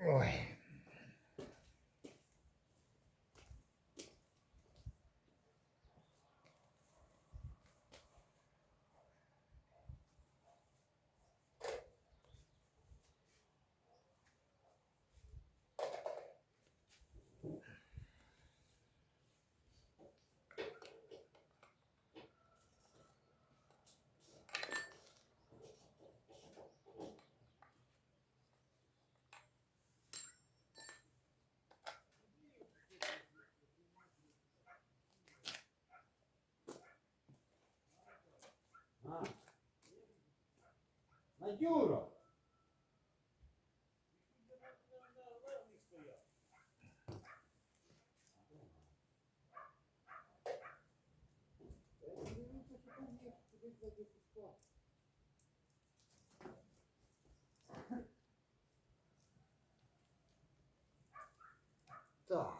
Ой. Надюра! Так.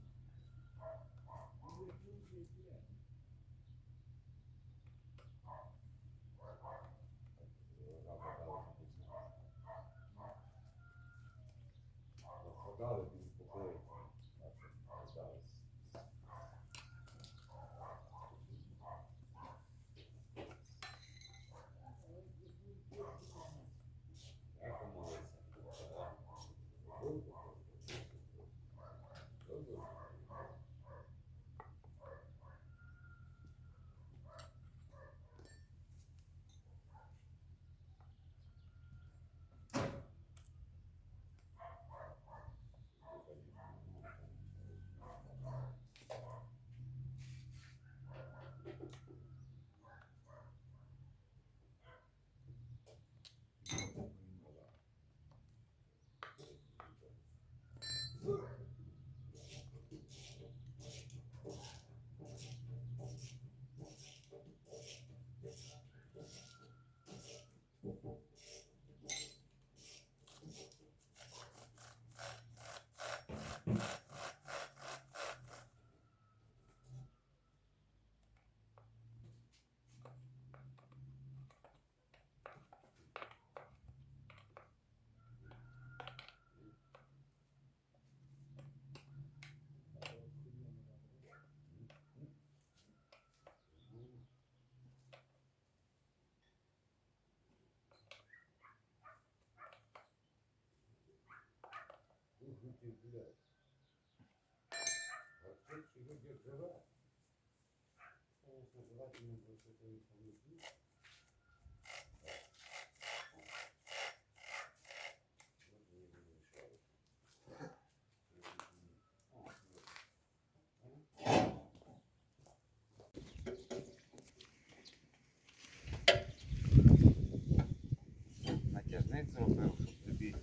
Натяжник зробив, щоб тобі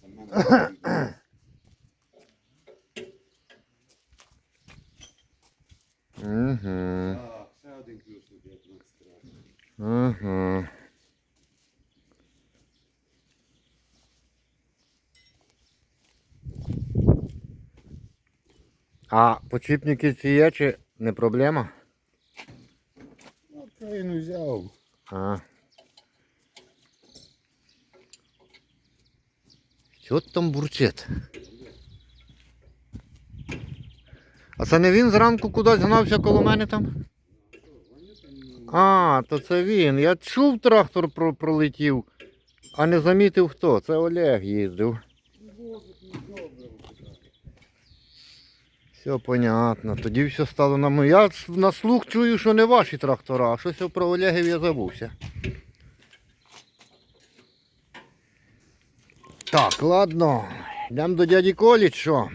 саме не потрібно. Угу. Так, ще один ключ тобі як на страшно. Угу. А почіпники ці є чи не проблема? Ну, країну взяв. А. Що там бурчить? А це не він зранку кудись гнався коло мене там? А, то це він. Я чув трактор про- пролетів, а не замітив хто. Це Олег їздив. Все понятно. Тоді все стало на моє. Я на слух чую, що не ваші трактора, а щось про Олегів я забувся. Так, ладно. Йдемо до дяді Колі, що?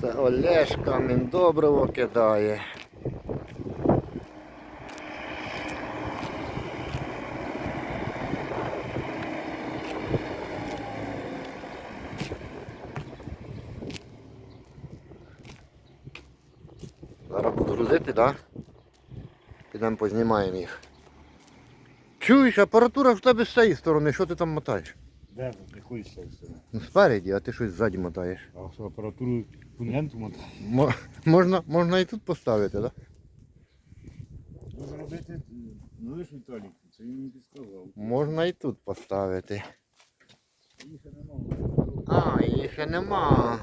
Це Олешка, він добриво кидає. Так? Да? Підемо познімаємо їх. Чуєш, апаратура в тебе з цієї сторони, що ти там мотаєш? Де? Якої ще сторони? Ну спереді, а ти щось ззаді мотаєш. А що апаратуру пуненту мотає? Мо- можна, можна і тут поставити, так? Ну, зробити, ну лиш Віталік, це він мені підказав. Можна і тут поставити. Їх ще нема. А, її ще нема.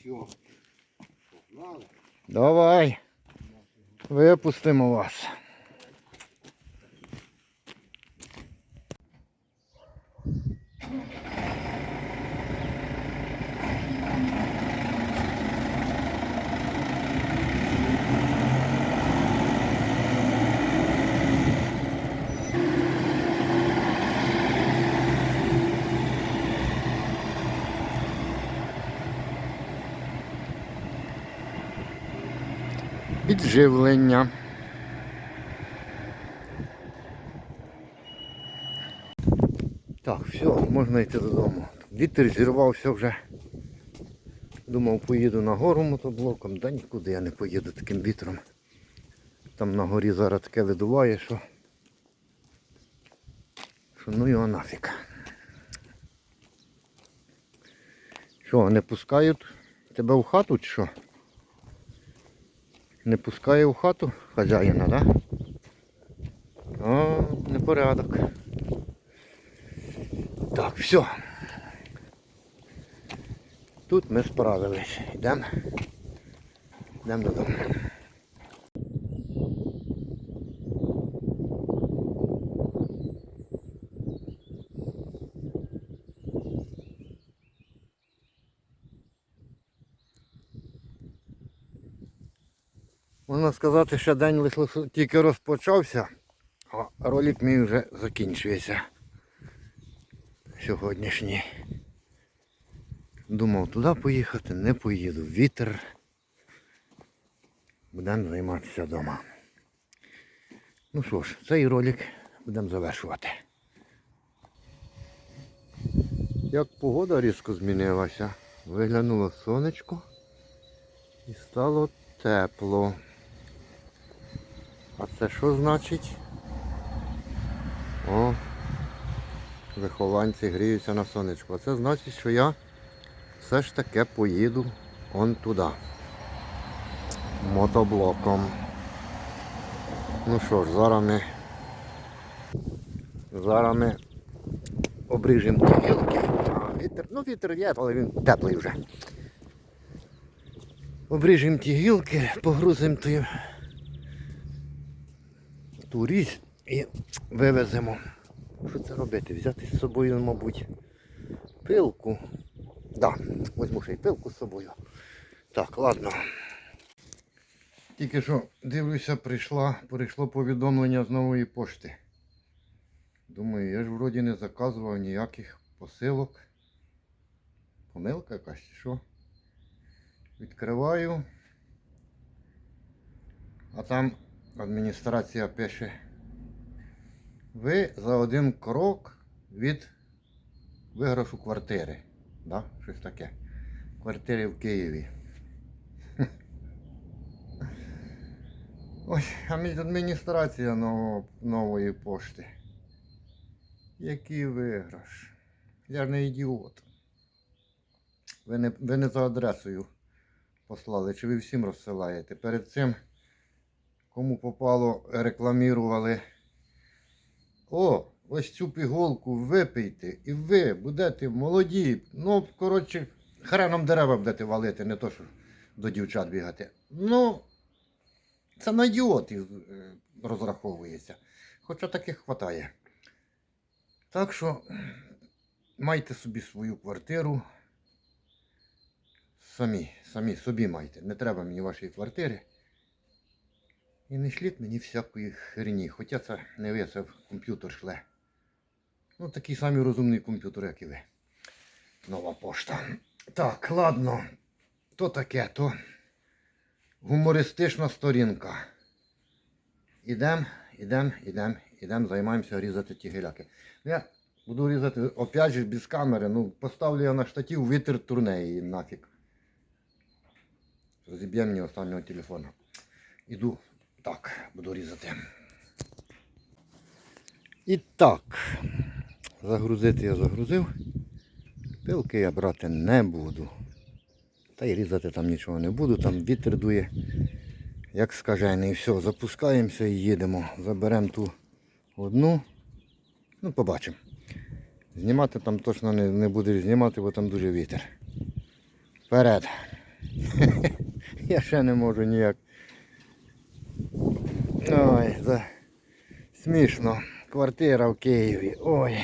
Все. Погнали. Давай. Випустимо вас. Підживлення. Так, все, можна йти додому. Вітер зірвався вже. Думав, поїду на гору мотоблоком, да нікуди я не поїду таким вітром. Там на горі зараз таке видуває, що. Що ну його нафіг. Що, не пускають тебе в хату чи що? Не пускає в хату хазяїна, да? О, непорядок. Так, все. Тут ми справились. Йдемо. Йдемо додому. Можна сказати, що день лише тільки розпочався, а ролик мій вже закінчується. Сьогоднішній. Думав туди поїхати, не поїду. Вітер. Будемо займатися вдома. Ну що ж, цей ролик будемо завершувати. Як погода різко змінилася, виглянуло сонечко і стало тепло. А це що значить? О, вихованці гріються на сонечку. А це значить, що я все ж таки поїду он туди. Мотоблоком. Ну що ж, зараз ми зараз ми обріжемо ті гілки. Вітер, ну вітер є, але він теплий вже. Обріжемо ті гілки, погрузимо ту, ту різь і вивеземо. Що це робити? Взяти з собою, мабуть, пилку. Так, да, візьму ще й пилку з собою. Так, ладно. Тільки що дивлюся, прийшла, прийшло повідомлення з нової пошти. Думаю, я ж вроді не заказував ніяких посилок. Помилка якась чи що? Відкриваю. А там адміністрація пише. Ви за один крок від виграшу квартири. Да? Щось таке. Квартири в Києві. А адміністрація ново- нової пошти. Який виграш? Я ж не ідіот. Ви не, ви не за адресою послали, чи ви всім розсилаєте. Перед цим, кому попало, рекламірували. О, ось цю пігулку випийте, і ви будете молоді. Ну, коротше, хреном дерева будете валити, не то, що до дівчат бігати. Ну, це на ідіотів е, розраховується. Хоча таких хватає. Так що майте собі свою квартиру. Самі, самі собі майте. Не треба мені вашої квартири. І не шліть мені всякої херні. Хоча це не ви, це комп'ютер шле. Ну, такий самий розумний комп'ютер, як і ви. Нова пошта. Так, ладно. То таке, то гумористична сторінка. Ідем, ідем, ідем, ідем, займаємося різати ті гіляки. Я буду різати опять же без камери. Ну, поставлю я на штатив вітер турне її нафіг. Розіб'є мені останнього телефона. Іду. Так, буду різати. І так. Загрузити я загрузив. Пилки я брати не буду. Та й різати там нічого не буду, там вітер дує, як скажений. Все, запускаємося і їдемо. Заберемо ту одну. Ну, побачимо. Знімати там точно не, не будеш знімати, бо там дуже вітер. Вперед. Я ще не можу ніяк. Ой, за... смішно. Квартира в Києві. Ой.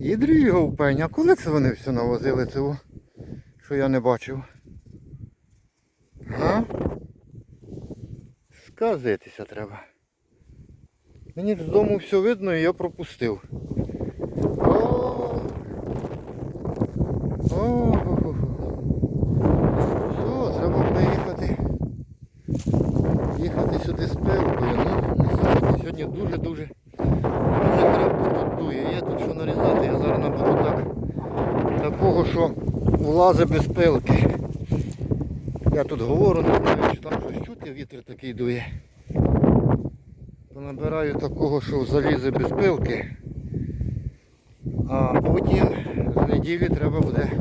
Ідрі його в пень. А коли це вони все навозили цього? Що я не бачив? А? Сказитися треба. Мені з дому все видно і я пропустив. О! О! Все, треба приїхати. Їхати сюди з пилкою. Ну, на сьогодні, сьогодні дуже-дуже дуже крепко тут дує. Є тут що нарізати, я зараз наберу так. Такого, що влазить без пилки. Я тут говорю, не знаю, чи там щось чути, вітер такий дує. То набираю такого, що залізе без пилки. А потім з неділі треба буде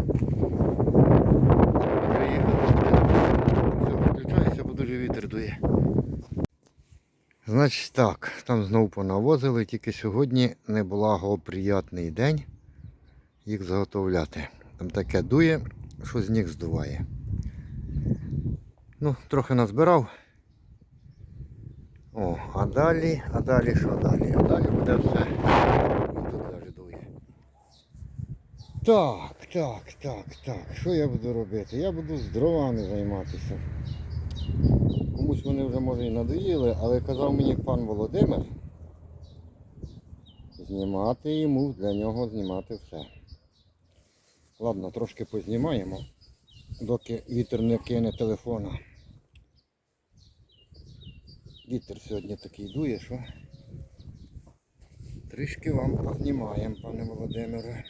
приїхати. Все, виключаюся, бо дуже вітер дує. Значить так, там знову понавозили, тільки сьогодні не благоприятний день їх заготовляти. Там таке дує, що з них здуває. Ну, трохи назбирав. О, а далі, а далі що далі? А далі буде все. І тут навіть дує. Так, так, так, так. Що я буду робити? Я буду з дровами займатися. Комусь вони вже може і надоїли, але казав мені пан Володимир знімати йому, для нього знімати все. Ладно, трошки познімаємо, доки вітер не кине телефона. Вітер сьогодні такий дує, що трішки вам познімаємо, пане Володимире.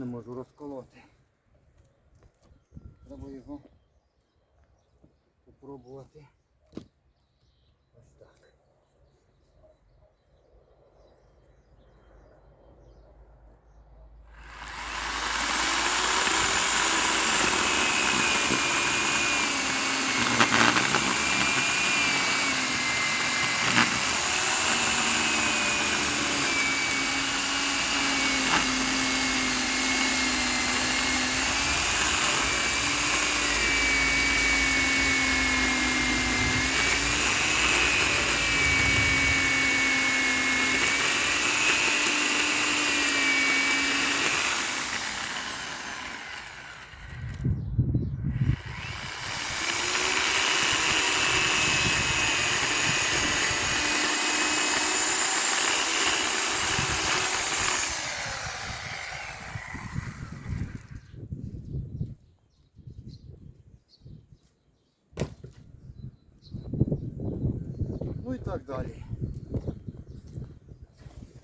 Не можу розколоти. Треба його попробувати. Ось так. Ну і так далі.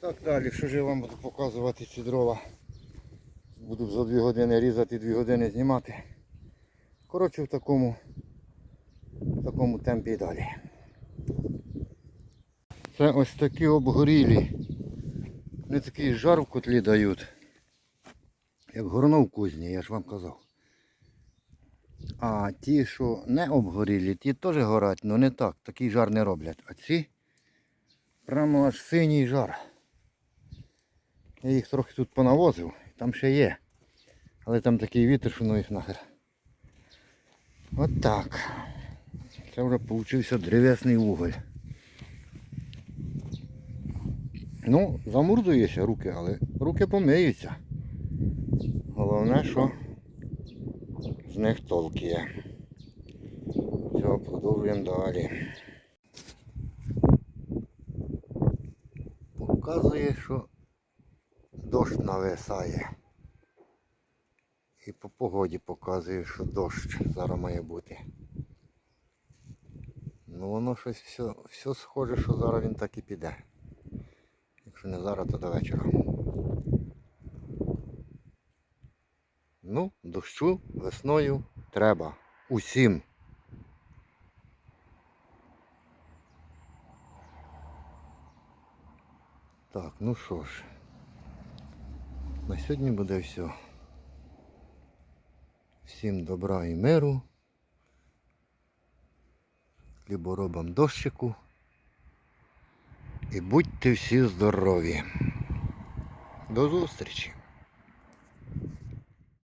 Так далі, що ж я вам буду показувати ці дрова. Буду за 2 години різати, 2 години знімати. Коротше, в такому, в такому темпі і далі. Це ось такі обгорілі. Вони такий жар в котлі дають. Як горно в кузні, я ж вам казав. А ті, що не обгорілі, ті теж горять, але не так. Такий жар не роблять. А ці прямо аж синій жар. Я їх трохи тут понавозив, там ще є. Але там такий вітер, що ну їх нахер. От так. Це вже получився древесний уголь. Ну, замурзуєшся руки, але руки помиються. Головне, що з них толк є. Все, продовжуємо далі. Показує, що дощ нависає. І по погоді показує, що дощ зараз має бути. Ну воно щось все, все схоже, що зараз він так і піде. Якщо не зараз, то до вечора. Ну, дощу весною треба. Усім. Так, ну що ж. На сьогодні буде все. Всім добра і миру. Хліборобам дощику. І будьте всі здорові. До зустрічі!